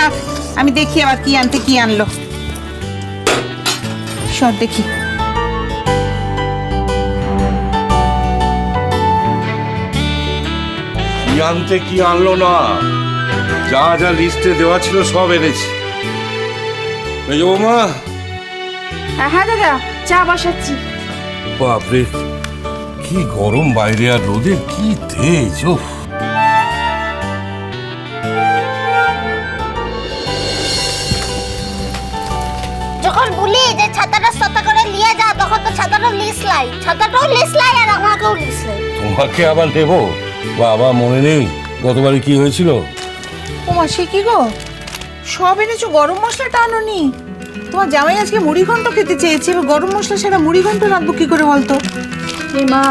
রাখ আমি দেখি আবার কি আনতে কি আনলো। সর দেখি। কি আনতে কি আনলো না? যা যা লিস্টে দেওয়া ছিল সব এনেছি। হ্যাঁ দাদা চা বসাচ্ছি। বাপরে কি গরম বাইরে আর রোদের কি তেজ উফ। যে ছাতাটা ছাতা করে নিয়ে যা তখন তো ছাতাটা লিস লাই ছাতাটাও লিস লাই আর আমাকেও লিস লাই তোমাকে আবার নেব বাবা মনে নেই গতবারে কি হয়েছিল? ও সে কি গো? সব এনেছো গরম মশলাটা আনোনি। তোমার জামাই আজকে মুড়ি ঘন্ট খেতে চেয়েছে এবার গরম মশলা সেটা মুড়ি ঘন্ট রাখব কি করে বলতো? এ মা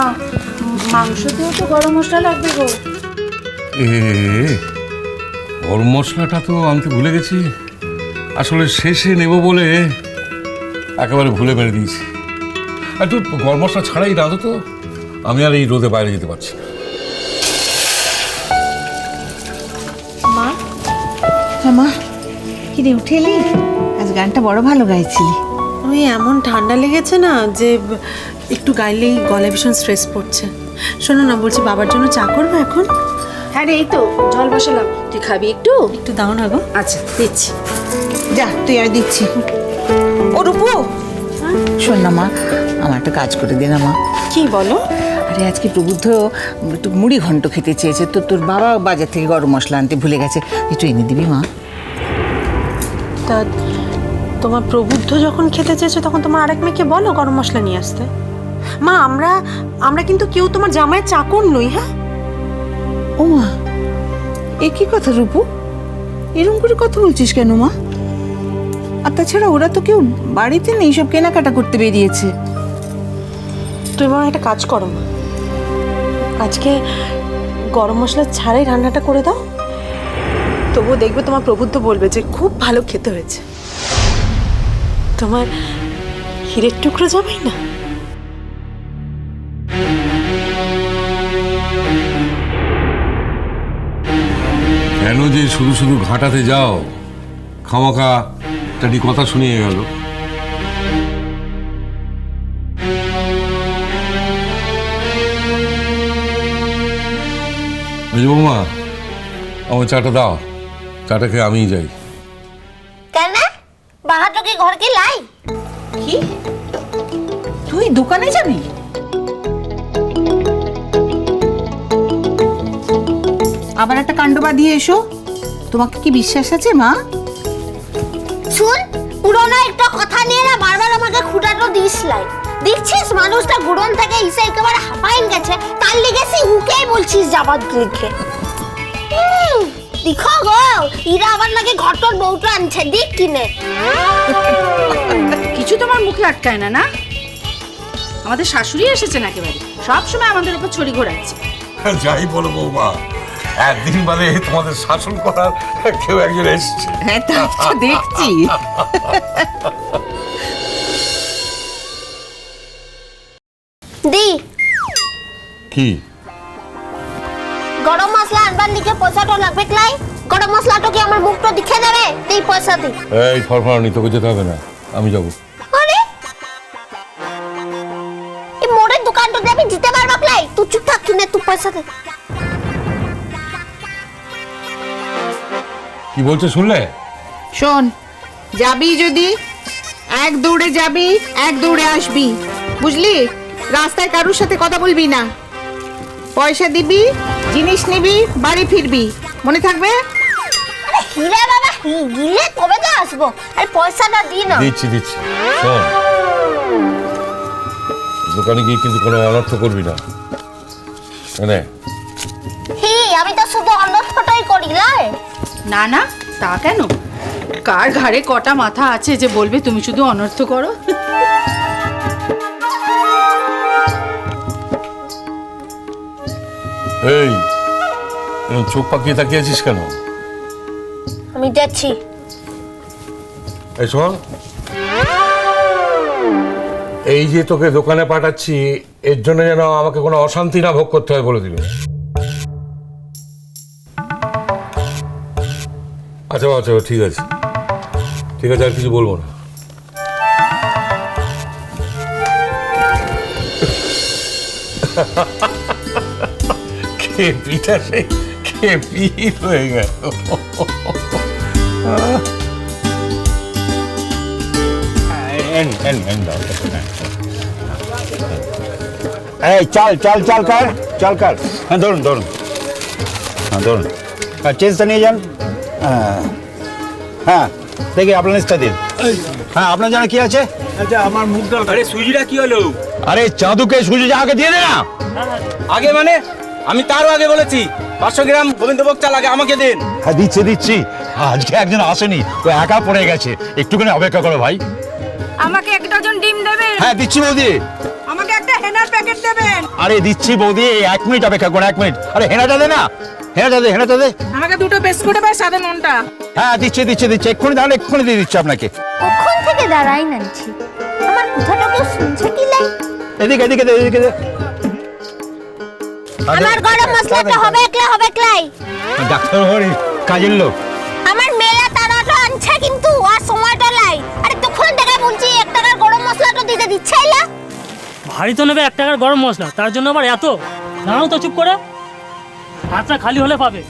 মাংসতেও তো গরম মশলা লাগবে গো। এ গরম মশলাটা তো আনতে ভুলে গেছি। আসলে শেষে নেব বলে একেবারে ভুলে মেরে দিয়েছি। আর তুই গরম মশলা ছাড়াই রাঁধো তো আমি আর এই রোদে বাইরে যেতে পারছি না। মা? হ্যাঁ মা। কি রে উঠে এলি? আজ গানটা বড় ভালো গাইছিলি। ওই এমন ঠান্ডা লেগেছে না যে একটু গাইলেই গলায় ভীষণ স্ট্রেস পড়ছে। শোনো না বলছি বাবার জন্য চা করব এখন? হ্যাঁ রে এই তো জল বসালাম। তুই খাবি একটু? একটু দাও না গো। আচ্ছা দিচ্ছি। যা তুই আমি দিচ্ছি। ও রূপু। শোন না মা আমার একটা কাজ করে দে না মা। কি বলো? আরে আজকে প্রবুদ্ধ একটু মুড়ি ঘন্ট খেতে চেয়েছে তো তোর বাবা বাজার থেকে গরম মশলা আনতে ভুলে গেছে একটু এনে দিবি মা। তা তোমার প্রবুদ্ধ যখন খেতে চেয়েছো তখন তোমার আরেক মেয়েকে বলো গরম মশলা নিয়ে আসতে। মা আমরা আমরা কিন্তু কেউ তোমার জামায় চাকর নই হ্যাঁ? ও মা এ কি কথা রূপু? এরকম করে কথা বলছিস কেন মা? আর তাছাড়া ওরা তো কেউ বাড়িতে নেই সব কেনাকাটা করতে বেরিয়েছে। তুমি বরং একটা কাজ করো মা। আজকে গরম মশলা ছাড়াই রান্নাটা করে দাও। তবুও দেখবে তোমার প্রবুদ্ধ বলবে যে খুব ভালো খেতে হয়েছে। তোমার হিরের টুকরো যাবেই না? কেন যে শুধু শুধু ঘাটাতে যাও? খামাখা টানি কথা শুনিয়ে গেল। বৌমা আমার চাটা দাও। চাটা খেয়ে আমিই যাই। কেন? বাহাটো কি ঘর কি লাই? কি? তুই দোকানে যাবি? আবার একটা কাণ্ড বাঁধিয়ে এসো। তোমাকে কি বিশ্বাস আছে মা? শুন পুরোনো একটা কথা নিয়ে না বারবার আমাকে খুঁটাটো দিস লাই দেখছিস মানুষটা গুড়ন থেকে এসে একেবারে হাঁপাইন গেছে তার লিগেছি উকেই বলছিস যাবাদ লিখে দেখো গো ইরা আবার নাকি ঘটন বউটা আনছে দিক কিনে। কিছু তোমার মুখে আটকায় না না? আমাদের শাশুড়ি এসেছেন একেবারে। সব সময় আমাদের উপর ছড়ি ঘোরাচ্ছে। যাই বলো বৌমা। একদিন বাদে তোমাদের শাসন করার কেউ একজন এসছে। হ্যাঁ তা তো দেখছি। দি। কি? গরম মশলা আনবার লিখে পয়সাটা লাগবে ক্লাই। গরম মশলাটা কি আমার মুখটা দেখে দেবে? এই পয়সা দি। এই ফরফরানি তোকে যেতে হবে না। আমি যাব। আরে? এই মোড়ের দোকানটা আমি জিতে পারবা ক্লাই। তুই চুপ থাক কিনে তুই পয়সা দে। কি বলছো শুনলে? শোন যাবি যদি এক দৌড়ে যাবি এক দৌড়ে আসবি বুঝলি? রাস্তায় কারুর সাথে কথা বলবি না। পয়সা দিবি জিনিস নিবি বাড়ি ফিরবি। মনে থাকবে? আরে হিরে বাবা হি- গিলে কবে তো আসব? আরে পয়সাটা দি না। দিচ্ছি দিচ্ছি। শোন দোকানে গিয়ে কিন্তু কোনো অনর্থ করবি না। মানে না না তা কেন? কার ঘাড়ে কটা মাথা আছে যে বলবে তুমি শুধু অনর্থ করো? এই চোখ পাকিয়ে তাকিয়ে আছিস কেন? আমি যাচ্ছি। এই শোন। এই যে তোকে দোকানে পাঠাচ্ছি এর জন্য যেন আমাকে কোনো অশান্তি না ভোগ করতে হয় বলে দিল আচ্ছা আচ্ছা ঠিক আছে। ঠিক আছে, আর কিছু বলব না। খেপিটা সে খেপি হয়ে গেল? এন এন এন এই, চাল চাল চাল কর চাল কর। হ্যাঁ ধরুন ধরুন। হ্যাঁ ধরুন। হ্যাঁ চেঞ্জটা নিয়ে যান। হ্যাঁ। হ্যাঁ দেখি আপনার লিস্টটা দিন। হ্যাঁ আপনার জানা কি আছে? আচ্ছা আমার মুখ দরকার আরে সুজিটা কি হলো? আরে চাঁদুকে সুজি আগে দিয়ে দে না। আগে মানে? আমি তারও আগে বলেছি। পাঁচশো গ্রাম গোবিন্দভোগ চাল আগে আমাকে দিন। হ্যাঁ দিচ্ছি দিচ্ছি। আজকে একজন আসেনি ও একা পড়ে গেছে। একটুখানি অপেক্ষা করো ভাই। আমাকে এক ডজন ডিম দেবেন? হ্যাঁ দিচ্ছি বৌদি। আমাকে একটা হেনার প্যাকেট দেবেন? আরে দিচ্ছি বৌদি এই এক মিনিট অপেক্ষা করো এক মিনিট। আরে হেনাটা দে না। হেনাটা দে হেনাটা দে আমাকে দুটো বিস্কুট আর সাদা নুনটা। হ্যাঁ দিচ্ছি দিচ্ছি দিচ্ছি। এক্ষুনি তাহলে এক্ষুনি দিয়ে দিচ্ছি আপনাকে। কখন থেকে দাঁড়াই নানছি আমার কথাটা কেউ শুনছে কি লাই? এদিকে এদিকে দে এদিকে। দে আমার গরম মশলাটা হবে একলা হবে একলাই। ডাক্তার হরি কাজের লোক। আমার মেলা তারাটা আনছে কিন্তু আর সময়টা লাই। আরে তখন থেকে বলছি এক টাকার গরম মশলাটা দিতে দিচ্ছে না। ভারী তো নেবে এক টাকার গরম মশলা তার জন্য আবার এত? দাঁড়াও তো চুপ করে। হাতটা খালি হলে পাবে।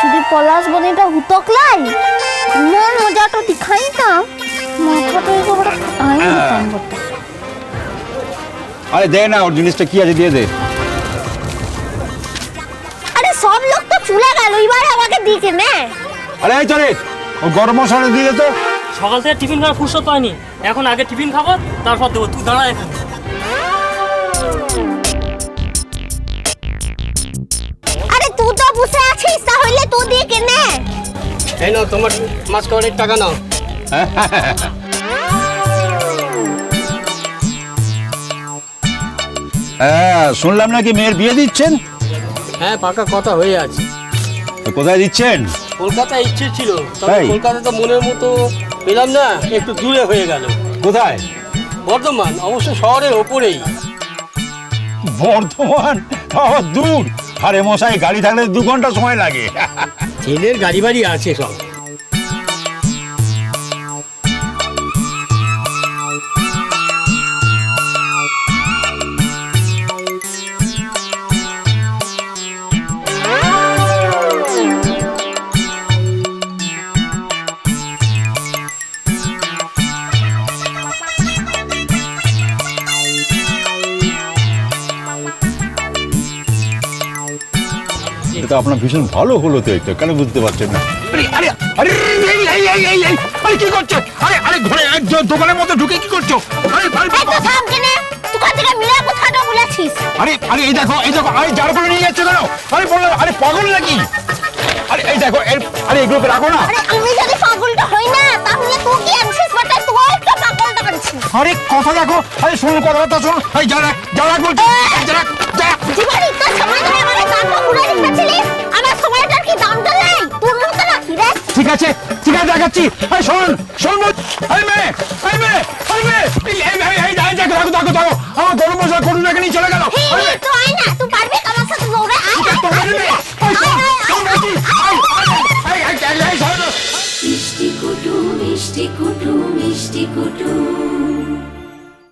যদি পলাশ বনিটা হুতক লাই মন মজাটা দিখাই না মাথাটা একেবারে আই দিতাম বটে। আরে দে না ওর জিনিসটা কি আছে দিয়ে দে। আরে সব লোক তো চলে গেল এবার আমাকে দিকে নে। আরে এই চলে ও গরম মশলা দিয়ে তো। সকাল থেকে টিফিন খাওয়ার ফুরসত পাইনি। এখন আগে টিফিন খাব তারপর দেবো। তুই দাঁড়া এখন। আরে তুই তো বসে আছিস তাহলে তুই দিকে নে? এই নাও তোমার মাছ খাওয়ার টাকা নাও। হ্যাঁ শুনলাম নাকি মেয়ের বিয়ে দিচ্ছেন? হ্যাঁ পাকা কথা হয়ে আছে। তো কোথায় দিচ্ছেন? কলকাতায় ইচ্ছে ছিল তবে তাই? কলকাতা তো মনের মতো পেলাম না একটু দূরে হয়ে গেল। কোথায়? বর্ধমান অবশ্য শহরের ওপরেই। বর্ধমান? আবার দূর। আরে মশাই গাড়ি থাকলে দু ঘণ্টা সময় লাগে। ছেলের গাড়ি বাড়ি আছে সব। আপনার ভীষণ ভালো হলো তো এটা কেন বুঝতে পারছেন না? আরে আরে আরে এই এই এই এই এই আরে কি করছ? আরে আরে ঘরে এক দোকানের মধ্যে ঢুকে কি করছ? আরে আরে এই তো থাম কেনে দোকান থেকে মিলা কথাটা বলেছিস। আরে আরে এই দেখো এই দেখো আরে যার করে নিয়ে যাচ্ছে কেন? আরে বললাম আরে পাগল নাকি? আরে এই দেখো এর আরে এগুলোকে রাখো না। আরে আমি যদি পাগলটা হই না তাহলে তুই কি আনছিস বটে তুই একটা পাগলটা করেছিস? আরে কথা দেখো আরে শুনুন কথাটা শুনুন এই যা রাখ যা রাখ বলছি। যা রাখ যা ঠিক আছে ঠিক আছে দেখাচ্ছি আরে শোন শোন আরে মেয়ে এই মেয়ে এই মেয়ে এই এই দেখো দেখো দেখো দেখো আমার গরম মশলা করুন না কেন চলে গেল আয় না তুই পারবি আমার সাথে দৌড়ে আয়। শোন, শোন বলছি। শোন। মিষ্টি কুটু মিষ্টি কুটু মিষ্টি কুটু